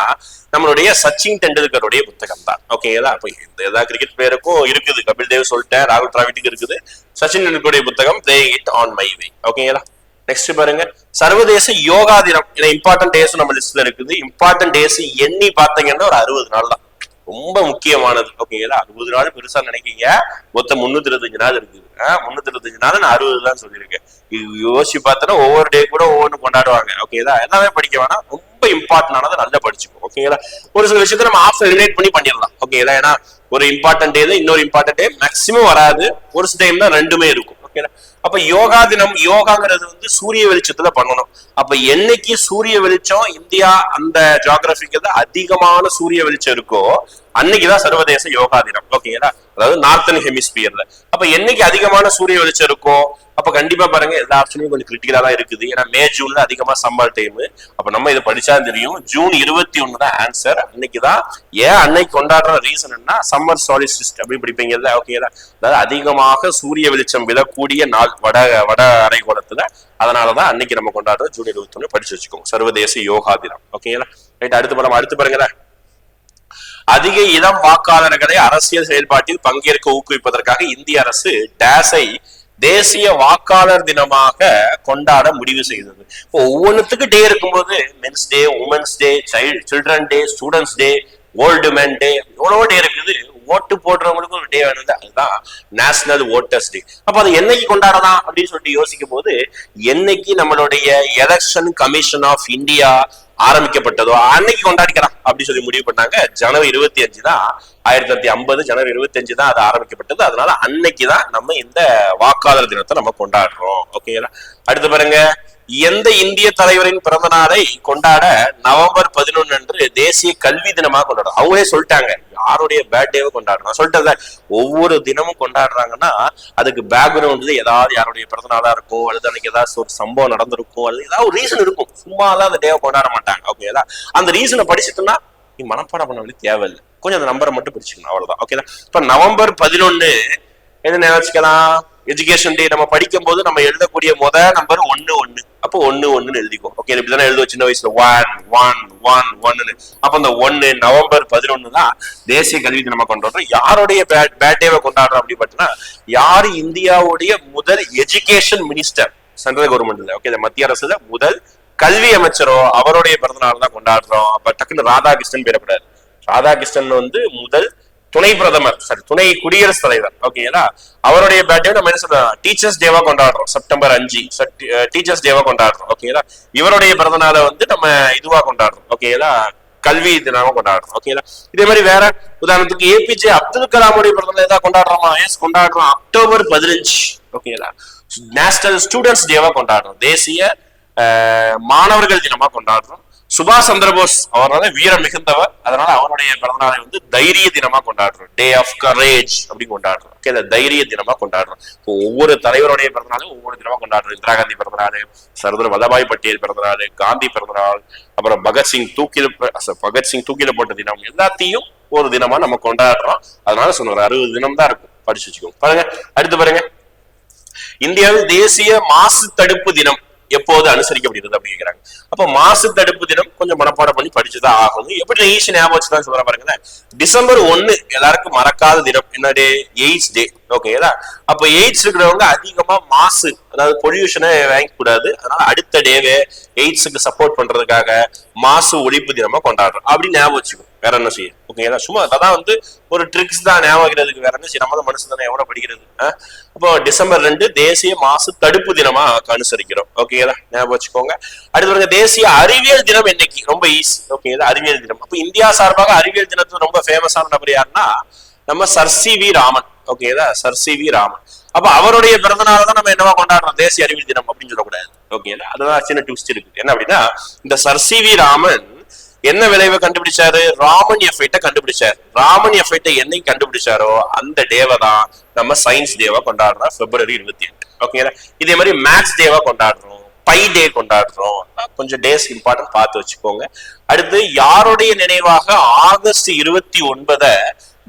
நம்மளுடைய சச்சின் டெண்டுல்கருடைய புத்தகம் தான் ஓகேங்களா? அப்ப இந்த எல்லா கிரிக்கெட் பிளேயருக்கும் இருக்குது. கபில் தேவ் சொல்லிட்டேன். ராகுல் டிராவிட்டுக்கு இருக்குது. சச்சின் டெண்டுல்கருடைய புத்தகம் playing it on my way ஓகேங்களா? நெக்ஸ்ட் பாருங்க. சர்வதேச யோகா தினம். இது இம்பார்ட்டன்ட் டேஸ் நம்ம லிஸ்ட்ல இருக்குது. இம்பார்ட்டன்ட் டேஸ் எண்ணி பார்த்தீங்கன்னா ஒரு அறுபது நாள் தான். ரொம்ப முக்கியமானது. ஓகேங்களா அறுபது நாள் பெருசா நினைக்கிறீங்க மொத்தம் முன்னூத்தி இருபத்தஞ்சு நாள் இருக்குது. முன்னூத்தி இருபத்தஞ்சு நாள் நான் அறுபது தான் சொல்லியிருக்கேன். இது யோசிச்சு பார்த்தோன்னா ஒவ்வொரு டே கூட ஒவ்வொன்று கொண்டாடுவாங்க. ஓகேதா எல்லாமே படிக்க வேணாம். ரொம்ப இம்பார்ட்டன்ட் ஆனதை நல்லா படிச்சுக்கோ ஓகேங்களா ஒரு சில விஷயத்த நம்ம ஆஃப் ரிலேட் பண்ணி பண்ணிடலாம். ஓகேங்களா ஏன்னா ஒரு இம்பார்ட்டன்ட் டே இன்னொரு இம்பார்ட்டன்ட் டே மேக்ஸிமம் வராது. ஒரு சில டைம் தான் ரெண்டுமே இருக்கும். ஓகேங்களா அப்ப யோகா தினம் யோகாங்கிறது வந்து சூரிய வெளிச்சத்துல பண்ணணும். அப்ப என்னைக்கு சூரிய வெளிச்சம் இந்தியா அந்த ஜியாகிரபிக்கு அதிகமான சூரிய வெளிச்சம் இருக்கோ அன்னைக்குதான் சர்வதேச யோகா தினம். ஓகேங்களா? அதாவது நார்த்தன் ஹெமிஸ்பியர்ல அப்ப என்னைக்கு அதிகமான சூரிய வெளிச்சம் இருக்கோ அப்ப கண்டிப்பா பாருங்க எல்லா ஆப்ஷனும் கொஞ்சம் கிரிட்டிக்கலா தான் இருக்குது. ஏன்னா மே ஜூன்ல அதிகமா சம்மர் டைம் அப்ப நம்ம இதை படிச்சா தெரியும். ஜூன் இருபத்தி ஒண்ணு தான் ஆன்சர் அன்னைக்குதான் ஏன் அன்னைக்கு கொண்டாடுற ரீசன் என்ன? சம்மர் சாலிசிஸ்ட் அப்படி படிப்பீங்கல்ல ஓகேங்களா? அதாவது அதிகமாக சூரிய வெளிச்சம் விழக்கூடிய நாள் வட வட அரைகோளத்துல. அதனாலதான் அன்னைக்கு நம்ம கொண்டாடுறோம் ஜூன் இருபத்தி ஒண்ணு படிச்சு வச்சுக்கோங்க. சர்வதேச யோகா தினம். ஓகேங்களா ரைட் அடுத்து படம் அடுத்து பாருங்களேன். அதிக இளம் வாக்காளர்களை அரசியல் செயல்பாட்டில் பங்கேற்க ஊக்குவிப்பதற்காக இந்திய அரசு டேஸை தேசிய வாக்காளர் தினமாக கொண்டாட முடிவு செய்தது. இப்போ ஒவ்வொன்றுத்துக்கு டே இருக்கும்போது men's day women's day child children day students day old man day எவ்வளவோ டே இருக்குது. ஓட்டு போடுறவங்களுக்கு ஒரு டே வேணும் அதுதான் நேஷனல் ஓட்டர்ஸ் டே அப்ப அது என்னைக்கு கொண்டாடலாம் அப்படின்னு சொல்லிட்டு யோசிக்கும் போது என்னைக்கு நம்மளுடைய எலெக்ஷன் கமிஷன் ஆஃப் இந்தியா ஆரம்பிக்கப்பட்டதோ அன்னைக்கு கொண்டாடிக்கலாம் அப்படின்னு சொல்லி முடிவு பண்ணாங்க ஜனவரி இருபத்தி அஞ்சு தான் ஆயிரத்தி தொள்ளாயிரத்தி ஐம்பது ஜனவரி இருபத்தி அஞ்சு தான் அது ஆரம்பிக்கப்பட்டது. அதனால அன்னைக்கு தான் நம்ம இந்த வாக்காளர் தினத்தை நம்ம கொண்டாடுறோம். ஓகேங்களா அடுத்து பாருங்க. எந்த இந்திய தலைவரின் பிறந்த நாளை கொண்டாட நவம்பர் பதினொன்று அன்று தேசிய கல்வி தினமாக கொண்டாடுறோம். அவங்களே சொல்லிட்டாங்க யாருடைய பேர்தேவை கொண்டாடுறோம்? சொல்லிட்டது ஒவ்வொரு தினமும் கொண்டாடுறாங்கன்னா அதுக்கு பேக்ரவுண்ட்ல ஏதாவது யாருடைய பிறந்த நாளா இருக்கும் அல்லது அன்னைக்கு ஏதாவது ஒரு சம்பவம் நடந்திருக்கும் அல்லது ஏதாவது ஒரு ரீசன் இருக்கும். சும்மாலாம் அந்த டேவை கொண்டாட மாட்டாங்க. ஓகேதா அந்த ரீசனை படிச்சுட்டோம்னா நீ மனப்பாடம் பண்ண வேண்டிய தேவையில்லை. கொஞ்சம் அந்த நம்பரை மட்டும் பிடிச்சிக்கணும் அவ்வளவுதான் ஓகேதா இப்ப நவம்பர் பதினொன்னு என்ன நினைச்சுக்கலாம் எஜுகேஷன் டே நம்ம படிக்கும் போது நம்ம எழுதக்கூடிய முத நம்பர் ஒன்னு ஒன்னு அப்போ ஒன்னு ஒன்னு எழுதிக்கோ ஓகே இப்படிதானே எழுதுவோம் சின்ன வயசுல. ஒன் ஒன் ஒன் ஒன்னு அப்ப அந்த ஒன்னு நவம்பர் பதினொன்னு தான் தேசிய கல்வி தினமா கொண்டாடுறோம். யாருடைய பேட்டேவை கொண்டாடுறோம் அப்படின்னு பார்த்தீங்கன்னா யாரு இந்தியாவுடைய முதல் எஜுகேஷன் மினிஸ்டர் சென்ட்ரல் கவர்மெண்ட்ல ஓகே மத்திய அரசுல முதல் கல்வி அமைச்சரோ அவருடைய பிறந்த நாள் தான் கொண்டாடுறோம். அப்ப டக்குன்னு ராதாகிருஷ்ணன் பேரப்படாது ராதாகிருஷ்ணன் வந்து முதல் துணை பிரதமர் சாரி துணை குடியரசுத் தலைவர். ஓகேங்களா அவருடைய பர்த்டே நம்ம என்ன சொல்றோம்? டீச்சர்ஸ் டேவா கொண்டாடுறோம். செப்டம்பர் அஞ்சு. டீச்சர்ஸ் டேவா eh, கொண்டாடுறோம். ஓகேங்களா இவருடைய பிறந்த நாளை வந்து நம்ம இதுவா கொண்டாடுறோம். ஓகேங்களா கல்வி தினமா கொண்டாடுறோம். ஓகேங்களா இதே மாதிரி வேற உதாரணத்துக்கு ஏபிஜே அப்துல் கலாமுடைய பிறந்த நாள் ஏதாவது கொண்டாடுறோமா? எஸ் கொண்டாடுறோம். அக்டோபர் பதினஞ்சு. ஓகேங்களா நேஷனல் ஸ்டூடெண்ட்ஸ் டேவா கொண்டாடுறோம். தேசிய மாணவர்கள் தினமா கொண்டாடுறோம். சுபாஷ் சந்திரபோஸ் அவரால் வீரம் மிகுந்தவர். அதனால அவருடைய பிறந்தநாளை வந்து தைரிய தினமா கொண்டாடுறோம். டே ஆஃப் கரேஜ் அப்படி கொண்டாடுறோம். ஓகே இந்த தைரிய தினமா கொண்டாடுறோம். இப்போ ஒவ்வொரு தலைவருடைய பிறந்தநாளும் ஒவ்வொரு தினமா கொண்டாடுறோம். இந்திரா காந்தி பிறந்தநாள் சர்தார் வல்லபாய் பட்டேல் பிறந்தநாள் காந்தி பிறந்தநாள் அப்புறம் பகத்சிங் தூக்கில பகத்சிங் தூக்கில போட்ட தினம் எல்லாத்தையும் ஒரு தினமா நம்ம கொண்டாடுறோம். அதனால சொன்ன அறுபது தினம் தான் இருக்கும். படிச்சு வச்சுக்கோங்க. பாருங்க அடுத்து பாருங்க. இந்தியாவில் தேசிய மாசு தடுப்பு தினம். எப்போது அனுசரிக்கப்படுகிறது அப்படிங்கிறாங்க. அப்போ அப்ப மாசு தடுப்பு தினம் கொஞ்சம் மனப்பாடம் பண்ணி படிச்சுதான் ஆகணும். எப்படி ஈஸி ஞாபகம் வச்சுதான் சொல்ற பாருங்களேன். டிசம்பர் ஒன்னு எல்லாருக்கும் மறக்காத தினம். என்ன டே எய்ட்ஸ் டே ஓகேதா அப்ப எய்ட்ஸ் இருக்கிறவங்க அதிகமா மாசு அதாவது பொல்யூஷனை வாங்க கூடாது அதனால அடுத்த டேவே எய்ட்ஸுக்கு சப்போர்ட் பண்றதுக்காக மாசு ஒழிப்பு தினமா கொண்டாடுறோம். அப்படின்னு ஞாபகம் வச்சுக்கணும் வேற என்ன செய்யும் ஓகேங்களா சும்மா அதான் வந்து ஒரு ட்ரிக்ஸ் தான் ஞாபகம் வேற என்ன செய்யும் நம்ம மனசு மனுஷன் தானே எவ்வளவு படிக்கிறது இப்போ அப்போ டிசம்பர் ரெண்டு தேசிய மாசு தடுப்பு தினமா அனுசரிக்கிறோம். ஓகேங்களா ஞாபகம் வச்சுக்கோங்க. அடுத்து பாருங்க தேசிய அறிவியல் தினம் என்னைக்கு ரொம்ப ஈஸி ஓகேங்களா அறிவியல் தினம். அப்போ இந்தியா சார்பாக அறிவியல் தினத்துல ரொம்ப ஃபேமஸான நபர் யாருன்னா நம்ம சர் சி வி ராமன். ஓகேதா சர் சி வி ராமன். அப்ப அவருடைய பிறந்த நாள் தான் நம்ம என்னவா கொண்டாடுறோம்? தேசிய அறிவியல் தினம் அப்படின்னு சொல்லக்கூடாது. ஓகேங்களா அதுதான் சின்ன ட்விஸ்ட் இருக்கு. என்ன அப்படின்னா இந்த சர் சி வி ராமன் என்ன விளைவை கண்டுபிடிச்சாரு? ராமன் எஃபெக்ட கண்டுபிடிச்சாரு. ராமன் எஃபெக்ட என்னைக்கு கண்டுபிடிச்சாரோ அந்த டேவை தான் நம்ம சயின்ஸ் டேவா கொண்டாடுறோம் பிப்ரவரி இருபத்தி எட்டு. ஓகேங்களா இதே மாதிரி மேத்ஸ் டேவா கொண்டாடுறோம் பை டே கொண்டாடுறோம். கொஞ்சம் டேஸ் இம்பார்ட்டன்ட் பார்த்து வச்சுக்கோங்க. அடுத்து யாருடைய நினைவாக ஆகஸ்ட் இருபத்தி ஒன்பதை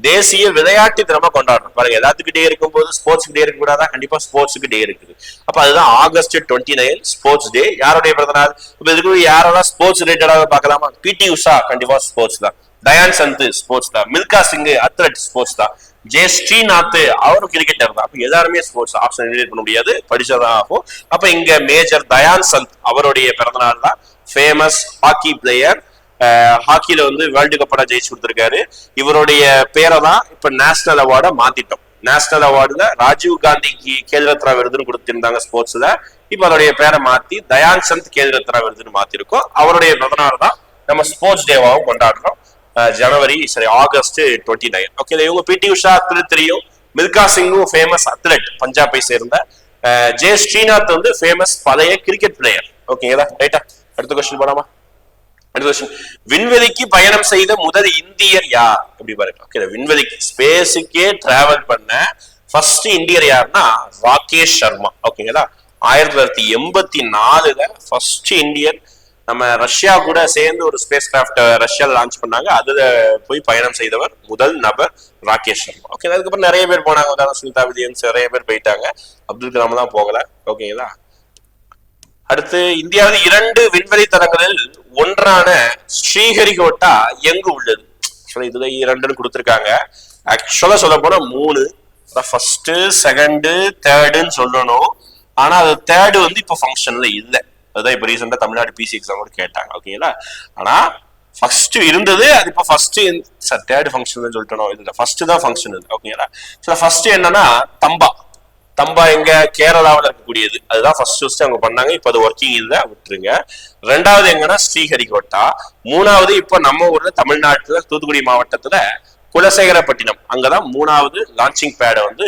தேசிய விளையாட்டு தினமா கொண்டாடுறோம் பாருங்க எல்லாத்துக்கு டே இருக்கும்போது ஸ்போர்ட்ஸ் டே இருக்கக்கூடாதா கண்டிப்பா ஸ்போர்ட்ஸுக்கு டே இருக்குது. அப்ப அதுதான் August twenty nine sports day யாருடைய பிறந்தநாள் இப்ப இதுக்கு யாரெல்லாம் ஸ்போர்ட்ஸ் ரிலேட்டடாக பார்க்கலாமா? பிடி உஷா கண்டிப்பா ஸ்போர்ட்ஸ் தான். தயான் சந்த் ஸ்போர்ட்ஸ் தான். மில்கா சிங் அத்லட் ஸ்போர்ட்ஸ் தான். ஜே ஸ்ரீநாத் அவரும் கிரிக்கெட்டர் தான். அப்ப எல்லாருமே ஸ்போர்ட்ஸ் ஆப்ஷன் ரிலேட் பண்ண முடியாது. படிச்சதான் ஆகும். அப்ப இங்க மேஜர் தயான் சந்த் அவருடைய பிறந்தநாள் தான். ஃபேமஸ் ஹாக்கி பிளேயர் ஹாக்கில வந்து வேர்ல்டு கப்படா ஜெயிச்சு கொடுத்துருக்காரு. இவருடைய பேரை தான் இப்ப நேஷனல் அவார்டை மாத்திட்டோம். நேஷனல் அவார்டுல ராஜீவ் காந்திக்கு கேல் ரத்னா விருதுன்னு கொடுத்திருந்தாங்க ஸ்போர்ட்ஸ்ல. இப்ப அவருடைய பேரை மாத்தி தயான் சந்த் கேல் ரத்னா விருதுன்னு மாத்திருக்கோம். அவருடைய பிறந்தநாள் தான் நம்ம ஸ்போர்ட்ஸ் டேவாவும் கொண்டாடுறோம். ஜனவரி சரி ஆகஸ்ட் டுவெண்ட்டி நைன் ஓகே இவங்க பிடி உஷா அத்லெட் தெரியும். மில்கா சிங்கும் ஃபேமஸ் அத்லெட் பஞ்சாபை சேர்ந்த. ஜே ஸ்ரீநாத் வந்து ஃபேமஸ் பழைய கிரிக்கெட் பிளேயர் ஓகேங்களா ரைட்டா அடுத்த கொஸ்டின் போலாமா? அடுத்த விண்வெளிக்கு பயணம் செய்த முதல் இந்தியர் யார்? அப்படி பாருங்க. ஓகே விண்வெளிக்கு ஸ்பேஸுக்கே டிராவல் பண்ண ஃபர்ஸ்ட் இந்தியர் யாருன்னா ராகேஷ் சர்மா. ஓகேங்களா ஆயிரத்தி தொள்ளாயிரத்தி எண்பத்தி நாலுல ஃபர்ஸ்ட் இந்தியர் நம்ம ரஷ்யா கூட சேர்ந்து ஒரு ஸ்பேஸ் கிராஃப்ட் ரஷ்யா லான்ச் பண்ணாங்க. அதுல போய் பயணம் செய்தவர் முதல் நபர் ராகேஷ் சர்மா. ஓகே அதுக்கப்புறம் நிறைய பேர் போனாங்க. சுனிதா வில்லியம்ஸ் நிறைய பேர் போயிட்டாங்க. அப்துல் கலாம் தான் போகல. ஓகேங்களா அடுத்து இந்தியாவில் இரண்டு விண்வெளி தளங்களில் ஒன்றான ஸ்ரீஹரிகோட்டா எங்கு உள்ளது? ஆக்சுவலா இதுல இரண்டுன்னு கொடுத்துருக்காங்க. ஆக்சுவலா சொல்ல போனா மூணு. ஃபர்ஸ்ட் செகண்டு தேர்டுன்னு சொல்லணும். ஆனா அது தேர்டு வந்து இப்போ ஃபங்க்ஷன்ல இல்லை. அதுதான் இப்போ ரீசெண்டா தமிழ்நாடு பிசி எக்ஸாம் கூட கேட்டாங்க. ஓகேங்களா ஆனா ஃபர்ஸ்ட் இருந்தது அது இப்போ ஃபர்ஸ்ட் சார் தேர்டு ஃபங்க்ஷன் சொல்லிட்டோம். இதுல ஃபர்ஸ்ட் தான் ஃபங்க்ஷன் இது. ஓகேங்களா ஸோ ஃபர்ஸ்ட் என்னன்னா தம்பா. தம்பா எங்க கேரளாவில் இருக்கக்கூடியது. அதுதான் ஃபர்ஸ்ட் ஃபர்ஸ்ட் அவங்க பண்ணாங்க. இப்போ அது ஒர்க்கிங் இல்லை விட்டுருங்க. ரெண்டாவது எங்கன்னா ஸ்ரீஹரிகோட்டா. மூணாவது இப்போ நம்ம ஊர்ல தமிழ்நாட்டுல தூத்துக்குடி மாவட்டத்துல குலசேகரப்பட்டினம். அங்கதான் மூணாவது லான்ச்சிங் பேடை வந்து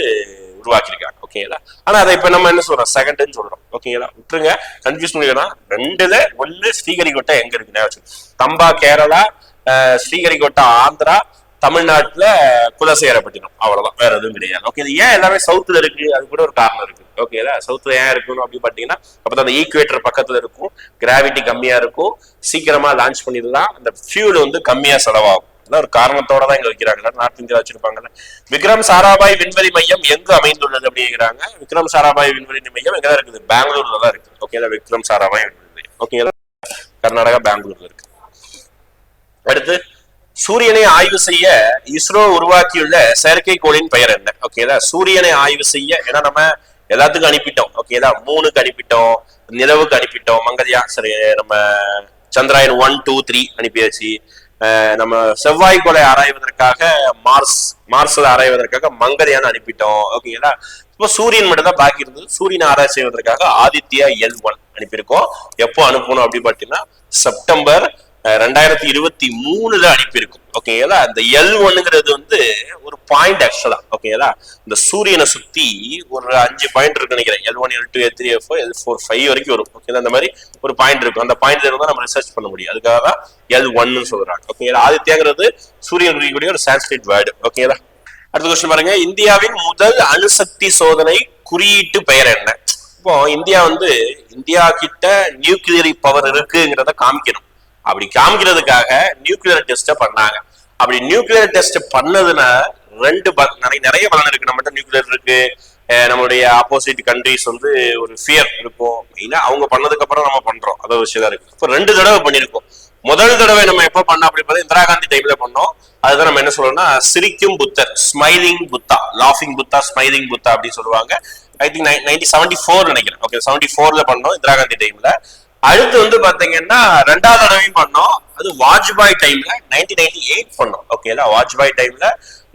உருவாக்கியிருக்காங்க. ஓகேங்களா ஆனா அதை இப்ப நம்ம என்ன சொல்றோம்? செகண்ட்னு சொல்றோம். ஓகேங்களா விட்டுருங்க. கன்ஃபியூஸ் பண்ணிக்கலாம் ரெண்டுல ஒண்ணு ஸ்ரீஹரிகோட்டா எங்க இருக்குன்னு தம்பா கேரளா ஸ்ரீஹரிகோட்டா ஆந்திரா தமிழ்நாட்டுல குலசேரப்பட்டினம் அவ்வளவுதான். வேற எதுவும் கிடையாது. ஓகே இது ஏன் எல்லாமே சவுத்துல இருக்கு? அது கூட ஒரு காரணம் இருக்கு. ஓகேதா சவுத்துல ஏன் இருக்கணும் அப்படின்னு பாத்தீங்கன்னா அப்பதான் அந்த ஈக்குவேட்டர் பக்கத்துல இருக்கும். கிராவிட்டி கம்மியா இருக்கும். சீக்கிரமா லான்ச் பண்ணிடலாம். அந்த ஃபியூல் வந்து கம்மியா செலவாகும். அதான் ஒரு காரணத்தோட தான் இங்க வைக்கிறாங்க. நார்த் இந்தியா வச்சிருப்பாங்கல்ல. விக்ரம் சாராபாய் விண்வெளி மையம் எங்கு அமைந்துள்ளது அப்படிங்கிறாங்க. விக்ரம் சாராபாய் விண்வெளி மையம் எங்கதான் இருக்குது? பெங்களூர்ல தான் இருக்கு ஓகேதா விக்ரம் சாராபாய் விண்வெளி மையம். ஓகேங்களா கர்நாடகா பெங்களூர்ல இருக்கு. அடுத்து சூரியனை ஆய்வு செய்ய இஸ்ரோ உருவாக்கியுள்ள செயற்கைக்கோளின் பெயர் என்ன? ஓகேதா சூரியனை ஆய்வு செய்ய ஏன்னா நம்ம எல்லாத்துக்கும் அனுப்பிட்டோம். ஓகேதா மூணுக்கு அனுப்பிட்டோம் நிலவுக்கு அனுப்பிட்டோம் மங்கதியா சரி நம்ம சந்திராயன் ஒன் டூ த்ரீ அனுப்பியாச்சு. நம்ம நம்ம செவ்வாய்க்கோளை ஆராய்வதற்காக மார்ஸ் மார்ஸ்ல ஆராய்வதற்காக மங்கள்யான் அனுப்பிட்டோம். ஓகேங்களா இப்போ சூரியன் மட்டும் தான் பாக்கி இருந்தது. சூரியனை ஆராய்ச்சி செய்வதற்காக ஆதித்யா எல் ஒன் அனுப்பியிருக்கோம். எப்போ அனுப்பணும் அப்படின்னு பார்த்தீங்கன்னா செப்டம்பர் ரெண்டாயிரத்தி இருபத்தி மூணுல அனுப்பியிருக்கும். ஓகேங்களா இந்த எல் ஒன்னுங்கிறது வந்து ஒரு பாயிண்ட் ஆக்சுவலா ஓகேங்களா இந்த சூரியனை சுத்தி ஒரு அஞ்சு பாயிண்ட் இருக்கு நினைக்கிறேன். L one L two L three L four L four five வரைக்கும் வரும். ஓகேங்களா அந்த மாதிரி ஒரு பாயிண்ட் இருக்கும். அந்த பாயிண்ட்ல இருந்தா நம்ம ரிசர்ச் பண்ண முடியும். அதுக்காக தான் எல் ஒன்னு சொல்றாங்க. ஓகேங்களா ஆதித்யாங்கிறது சூரியன் குறிக்கக்கூடிய ஒரு சான்ஸ்கிரிட் வேர்டு ஓகேங்களா அடுத்த கொஸ்டின் பாருங்க. இந்தியாவின் முதல் அணுசக்தி சோதனை குறியீட்டு பெயர் என்ன? இப்போ இந்தியா வந்து இந்தியா கிட்ட நியூக்ளியரி பவர் இருக்குங்கிறத காமிக்கணும். அப்படி காமிக்கிறதுக்காக நியூக்ளியர் டெஸ்ட பண்ணாங்க. அப்படி நியூக்ளியர் டெஸ்ட் பண்ணதுன்னா ரெண்டு நிறைய நிறைய பலன் இருக்கு. நம்மகிட்ட நியூக்ளியர் இருக்கு. நம்மளுடைய ஆப்போசிட் கண்ட்ரிஸ் வந்து ஒரு ஃபியர் இருக்கும். மெயினா அவங்க பண்ணதுக்கு அப்புறம் நம்ம பண்றோம். அது ஒரு விஷயம் இருக்கு இப்போ ரெண்டு தடவை பண்ணிருக்கோம். முதல் தடவை நம்ம எப்போ பண்ணோம் அப்படி பார்த்தா இந்திரா காந்தி டைம்ல பண்ணோம். அதுதான் நம்ம என்ன சொல்றோம்னா சிரிக்கும் புத்தர் ஸ்மைலிங் புத்தா லாஃபிங் புத்தா ஸ்மைலிங் புத்தா அப்படின்னு சொல்லுவாங்க. I think nineteen seventy four நினைக்கிறேன். ஓகே செவன்டி ஃபோர்ல பண்ணோம் இந்திரா காந்தி டைம்ல அடுத்து வந்து பாத்தீங்கன்னா ரெண்டாவது தடவையும் பண்ணோம். அது வாஜ்பாய் டைம்ல நைன்டீன் நைன்டி எயிட் பண்ணோம் ஓகேங்களா வாஜ்பாய் டைம்ல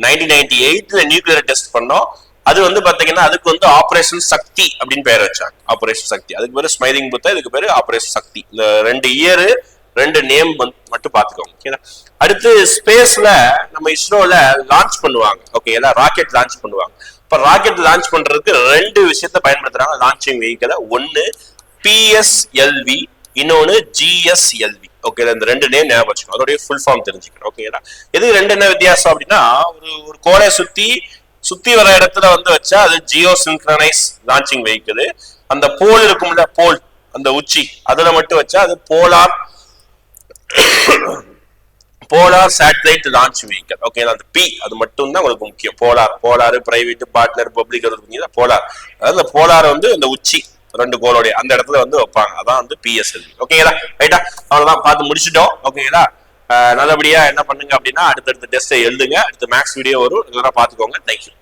நைன்டீன் நைன்டி எயிட்ல நியூக்ளியர் டெஸ்ட் பண்ணோம். அது வந்து பாத்தீங்கன்னா அதுக்கு வந்து ஆபரேஷன் சக்தி அப்படின்னு பேர் வச்சாங்க. ஆபரேஷன் சக்தி அதுக்கு பேரு ஸ்மைலிங் புத்தா இதுக்கு பேரு ஆபரேஷன் சக்தி இந்த ரெண்டு இயர் ரெண்டு நேம் மட்டும் பாத்துக்கோங்க. ஓகேங்களா அடுத்து ஸ்பேஸ்ல நம்ம இஸ்ரோல லான்ச் பண்ணுவாங்க. ஓகேங்களா ராக்கெட் லான்ச் பண்ணுவாங்க. இப்ப ராக்கெட் லான்ச் பண்றதுக்கு ரெண்டு விஷயத்த பயன்படுத்துறாங்க. லான்ச்சிங் வெஹிக்கிள ஒன்னு பிஎஸ்எல்வி இன்னொன்னு ஜிஎஸ்எல்வி ஓகே இந்த ரெண்டு நேம் ஞாபகம் வச்சுக்கணும். அதோடைய ஃபுல் ஃபார்ம் தெரிஞ்சுக்கணும். ஓகேங்களா எது ரெண்டு என்ன வித்தியாசம் அப்படின்னா ஒரு ஒரு கோளை சுத்தி சுத்தி வர இடத்துல வந்து வச்சா அது ஜியோ சிங்க்ரனைஸ் லான்ச்சிங் வெஹிக்கிள் அந்த போல் இருக்கும்ல போல் அந்த உச்சி அதுல மட்டும் வச்சா அது polar polar satellite launch vehicle okay அந்த பி அது மட்டும் தான் உங்களுக்கு முக்கியம். Polar polar private partner public polar அதாவது போலார் வந்து இந்த உச்சி. ரெண்டு கோலோடைய அந்த இடத்துல வந்து வைப்பாங்க. அதான் வந்து பிஎஸ்எல்வி ஓகேங்களா ரைட்டா அவ்வளவுதான். பார்த்து முடிச்சிட்டோம். ஓகேங்களா நல்லபடியா என்ன பண்ணுங்க அப்படின்னா அடுத்தடுத்த டெஸ்ட்டை எழுதுங்க. அடுத்த மேக்ஸ் வீடியோ வரும். இதெல்லாம் பார்த்துக்கோங்க. தேங்க்யூ